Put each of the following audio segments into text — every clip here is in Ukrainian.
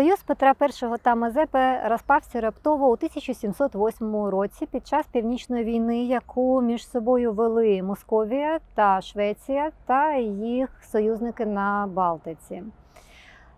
Союз Петра І та Мазепи розпався раптово у 1708 році під час північної війни, яку між собою вели Московія та Швеція та їх союзники на Балтиці.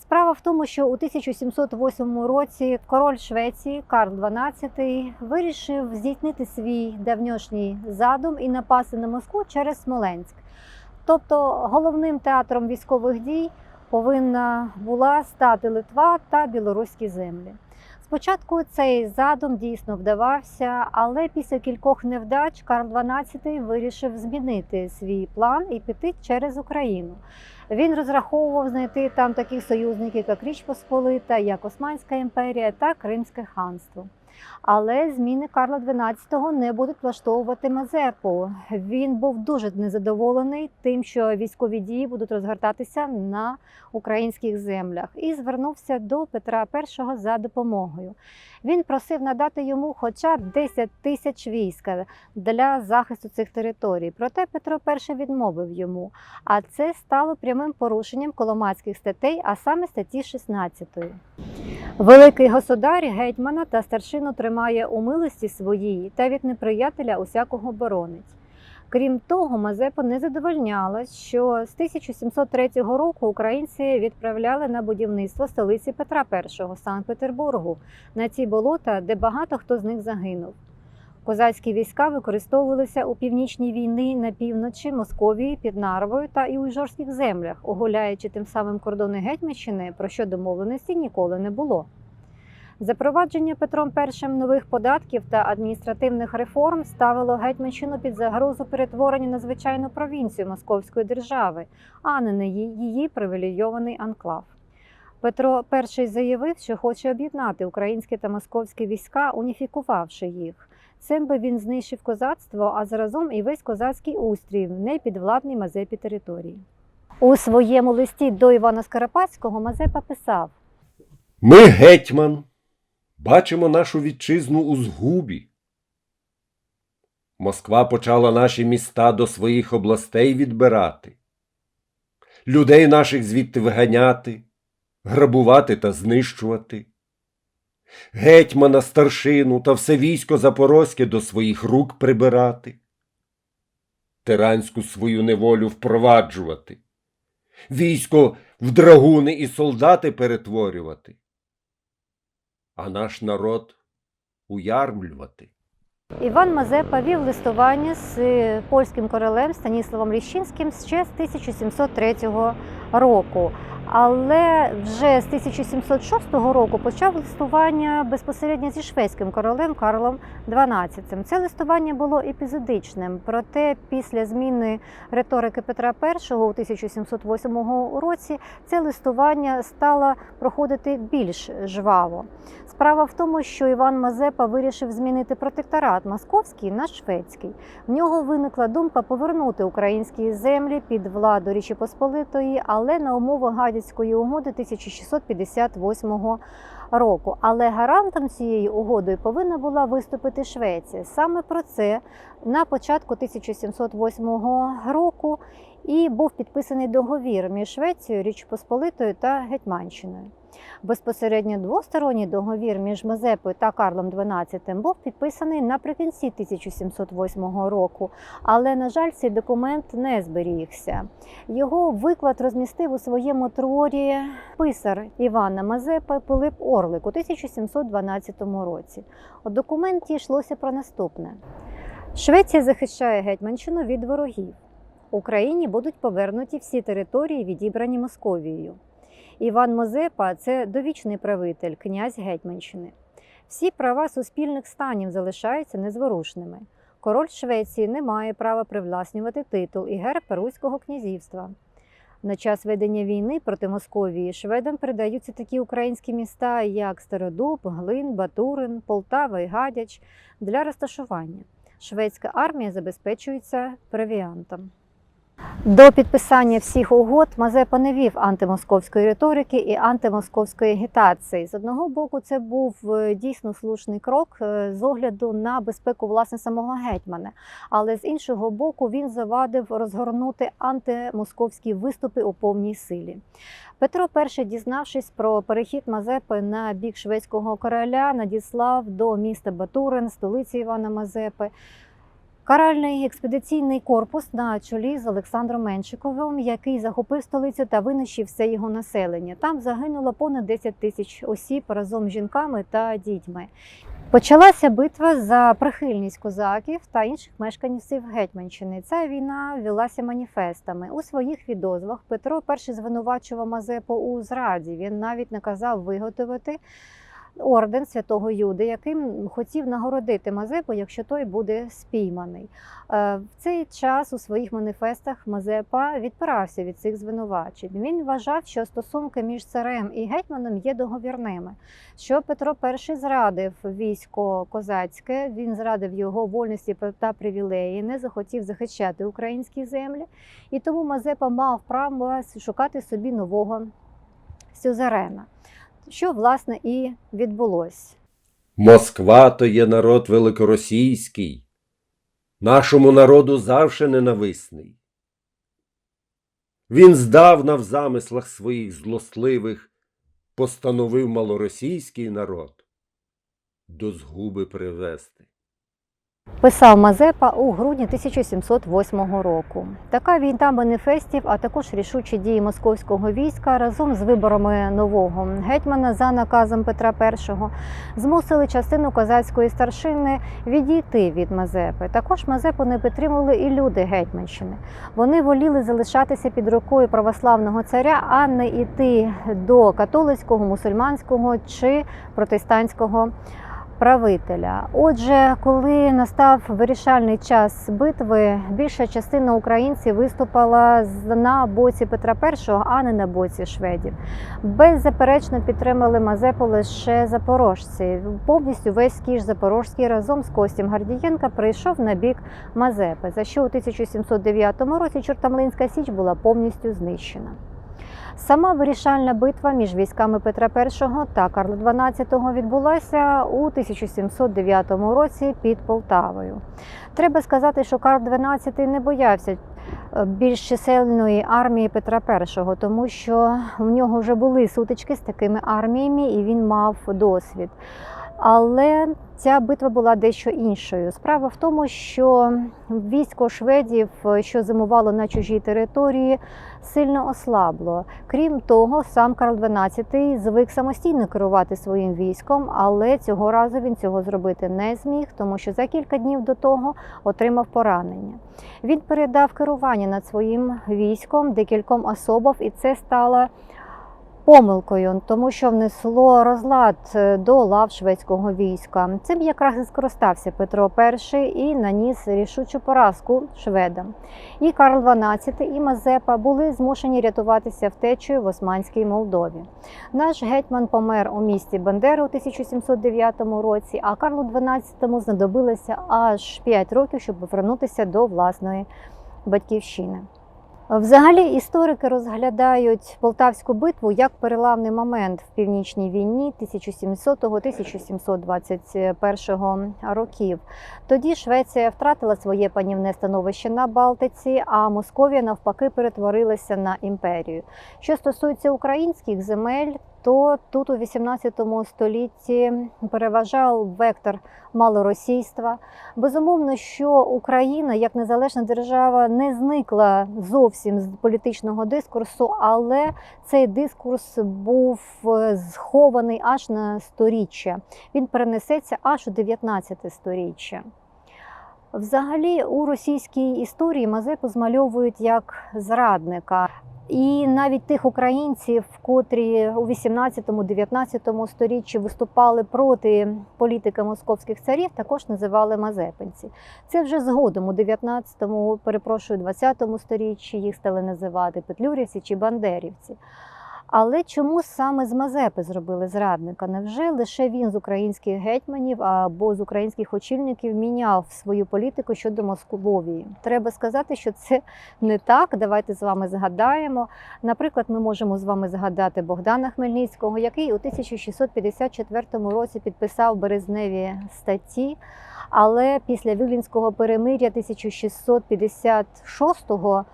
Справа в тому, що у 1708 році король Швеції Карл XII вирішив здійснити свій давньошній задум і напасти на Москву через Смоленськ. Тобто головним театром військових дій повинна була стати Литва та білоруські землі. Спочатку цей задум дійсно вдавався, але після кількох невдач Карл XII вирішив змінити свій план і піти через Україну. Він розраховував знайти там таких союзників, як Річ Посполита, як Османська імперія та Кримське ханство. Але зміни Карла XII не будуть влаштовувати Мазепу. Він був дуже незадоволений тим, що військові дії будуть розгортатися на українських землях, і звернувся до Петра І за допомогою. Він просив надати йому хоча б 10 тисяч війська для захисту цих територій. Проте Петро І відмовив йому. А це стало прямим порушенням коломацьких статей, а саме статті 16. Великий государ гетьмана та старшину тримає у милості своїй та від неприятеля усякого боронить. Крім того, Мазепа не задовольнялась, що з 1703 року українці відправляли на будівництво столиці Петра І Санкт-Петербургу на ці болота, де багато хто з них загинув. Козацькі війська використовувалися у північній війни на півночі Московії під Нарвою та і у землях, оголяючи тим самим кордони Гетьманщини, про що домовленості ніколи не було. Запровадження Петром І нових податків та адміністративних реформ ставило Гетьманщину під загрозу перетворення на звичайну провінцію Московської держави, а не на її привілейований анклав. Петро І заявив, що хоче об'єднати українські та московські війська, уніфікувавши їх. Цим би він знищив козацтво, а заразом і весь козацький устрій в непідвладній Мазепі території. У своєму листі до Івана Скоропадського Мазепа писав: Ми, гетьман, бачимо нашу вітчизну у згубі. Москва почала наші міста до своїх областей відбирати, людей наших звідти виганяти, грабувати та знищувати, гетьмана, старшину та все військо запорозьке до своїх рук прибирати, тиранську свою неволю впроваджувати, військо в драгуни і солдати перетворювати а наш народ уярмлювати. Іван Мазепа вів листування з е, польським королем Станіславом Ліщинським ще з 1703 року. Але вже з 1706 року почав листування безпосередньо зі шведським королем Карлом XII. Це листування було епізодичним, проте після зміни риторики Петра І у 1708 році це листування стало проходити більш жваво. Справа в тому, що Іван Мазепа вирішив змінити протекторат московський на шведський. В нього виникла думка повернути українські землі під владу Річі Посполитої, але на умови Гадяцької угоди 1658 року. Але гарантом цієї угоди повинна була виступити Швеція. Саме про це на початку 1708 року і був підписаний договір між Швецією, Річ Посполитою та Гетьманщиною. Безпосередньо двосторонній договір між Мазепою та Карлом XII був підписаний наприкінці 1708 року, але, на жаль, цей документ не зберігся. Його виклад розмістив у своєму творі писар Івана Мазепи Пилип Орлик у 1712 році. У документі йшлося про наступне: Швеція захищає Гетьманщину від ворогів. Україні будуть повернуті всі території, відібрані Московією. Іван Мазепа це довічний правитель, князь Гетьманщини. Всі права суспільних станів залишаються незворушними. Король Швеції не має права привласнювати титул і герб Руського князівства. На час ведення війни проти Московії шведам передаються такі українські міста, як Стародуб, Глин, Батурин, Полтава і Гадяч для розташування. Шведська армія забезпечується провіантом. До підписання всіх угод Мазепа не вів антимосковської риторики і антимосковської агітації. З одного боку, це був е, дійсно слушний крок е, з огляду на безпеку власне самого гетьмана. Але з іншого боку, він завадив розгорнути антимосковські виступи у повній силі. Петро І, дізнавшись про перехід Мазепи на бік шведського короля, надіслав до міста Батурин, столиці Івана Мазепи, Каральний експедиційний корпус на чолі з Олександром Меншиковим, який захопив столицю та винищив все його населення. Там загинуло понад 10 тисяч осіб разом з жінками та дітьми. Почалася битва за прихильність козаків та інших мешканців Гетьманщини. Ця війна велася маніфестами. У своїх відозвах Петро І звинувачував Мазепу у зраді. Він навіть наказав виготовити орден святого Юди, яким хотів нагородити Мазепу, якщо той буде спійманий. Е, В цей час у своїх маніфестах Мазепа відпирався від цих звинувачень. Він вважав, що стосунки між царем і гетьманом є договірними. Що Петро І зрадив військо козацьке, він зрадив його вольності та привілеї, не захотів захищати українські землі, і тому Мазепа мав право шукати собі нового сюзерена що власне і відбулось. Москва то є народ великоросійський, нашому народу завше ненависний. Він здавна в замислах своїх злосливих постановив малоросійський народ до згуби привести. Писав Мазепа у грудні 1708 року. Така війна маніфестів, а також рішучі дії московського війська разом з виборами нового гетьмана за наказом Петра І змусили частину козацької старшини відійти від Мазепи. Також Мазепу не підтримували і люди Гетьманщини. Вони воліли залишатися під рукою православного царя, а не йти до католицького, мусульманського чи протестантського правителя. Отже, коли настав вирішальний час битви, більша частина українців виступила на боці Петра І, а не на боці шведів. Беззаперечно підтримали Мазепу лише запорожці. Повністю весь кіш запорожський разом з Костям Гардієнка прийшов на бік Мазепи, за що у 1709 році Чортамлинська Січ була повністю знищена. Сама вирішальна битва між військами Петра І та Карла XII відбулася у 1709 році під Полтавою. Треба сказати, що Карл XII не боявся е, більш чисельної армії Петра І, тому що в нього вже були сутички з такими арміями, і він мав досвід. Але ця битва була дещо іншою. Справа в тому, що військо шведів, що зимувало на чужій території, сильно ослабло. Крім того, сам Карл XII звик самостійно керувати своїм військом, але цього разу він цього зробити не зміг, тому що за кілька днів до того отримав поранення. Він передав керування над своїм військом декільком особам, і це стало помилкою, тому що внесло розлад е, до лав шведського війська. Цим якраз і скористався Петро І і наніс рішучу поразку шведам. І Карл XII, і Мазепа були змушені рятуватися втечею в Османській Молдові. Наш гетьман помер у місті Бандери у 1709 році, а Карлу XII знадобилося аж 5 років, щоб повернутися до власної батьківщини. Взагалі історики розглядають Полтавську битву як переламний момент в північній війні 1700-1721 років. Тоді Швеція втратила своє панівне становище на Балтиці, а Московія навпаки перетворилася на імперію. Що стосується українських земель, то тут у 18 столітті переважав вектор малоросійства. Безумовно, що Україна як незалежна держава не зникла зовсім з політичного дискурсу, але цей дискурс був е, схований аж на сторіччя. Він перенесеться аж у 19 сторіччя. Взагалі, у російській історії Мазепу змальовують як зрадника. І навіть тих українців, котрі у 18-19 сторіччі виступали проти політики московських царів, також називали мазепинці. Це вже згодом у 19-му, перепрошую, 20-му сторіччі їх стали називати петлюрівці чи бандерівці. Але чому саме з Мазепи зробили зрадника? Невже лише він з українських гетьманів або з українських очільників міняв свою політику щодо Московії? Треба сказати, що це не так. Давайте з вами згадаємо. Наприклад, ми можемо з вами згадати Богдана Хмельницького, який у 1654 році підписав березневі статті. Але після Вілінського перемир'я 1656 року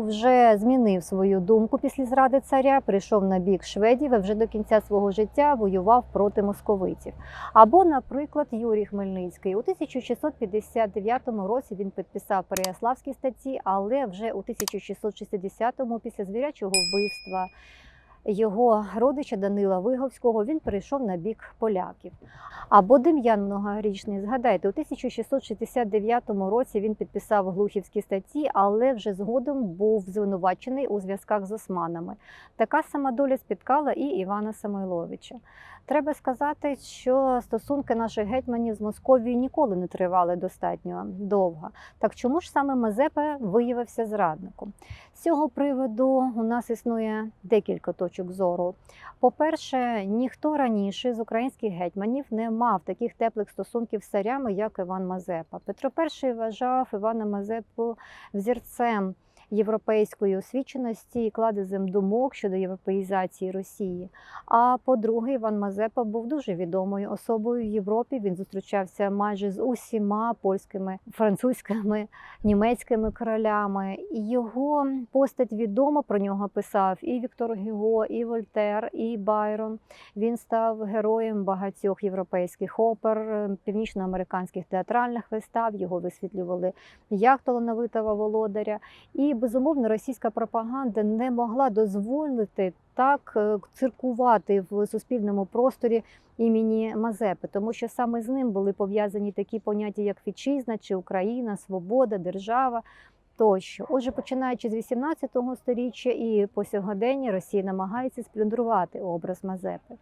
вже змінив свою думку після зради царя, прийшов на бік шведів і вже до кінця свого життя воював проти московитів. Або, наприклад, Юрій Хмельницький у 1659 році він підписав Переяславські статті, але вже у 1660-му після звірячого вбивства. Його родича Данила Виговського він перейшов на бік поляків. Або Дем'ян Многорічний. Згадайте, у 1669 році він підписав глухівські статті, але вже згодом був звинувачений у зв'язках з османами. Така сама доля спіткала і Івана Самойловича. Треба сказати, що стосунки наших гетьманів з Московією ніколи не тривали достатньо довго. Так чому ж саме Мазепа виявився зрадником? З цього приводу у нас існує декілька точок зору. По-перше, ніхто раніше з українських гетьманів не мав таких теплих стосунків з царями, як Іван Мазепа. Петро І вважав Івана Мазепу взірцем європейської освіченості і кладезем думок щодо європеїзації Росії. А по-друге, Іван Мазепа був дуже відомою особою в Європі. Він зустрічався майже з усіма польськими, французькими, німецькими королями. Його постать відома про нього писав і Віктор Гюго, і Вольтер, і Байрон. Він став героєм багатьох європейських опер, північноамериканських театральних вистав. Його висвітлювали як талановитого володаря. І безумовно російська пропаганда не могла дозволити так е, циркувати в суспільному просторі імені Мазепи, тому що саме з ним були пов'язані такі поняття, як вітчизна чи Україна, свобода, держава. Тощо, отже, починаючи з 18 століття і по сьогодення Росія намагається сплюндрувати образ Мазепи.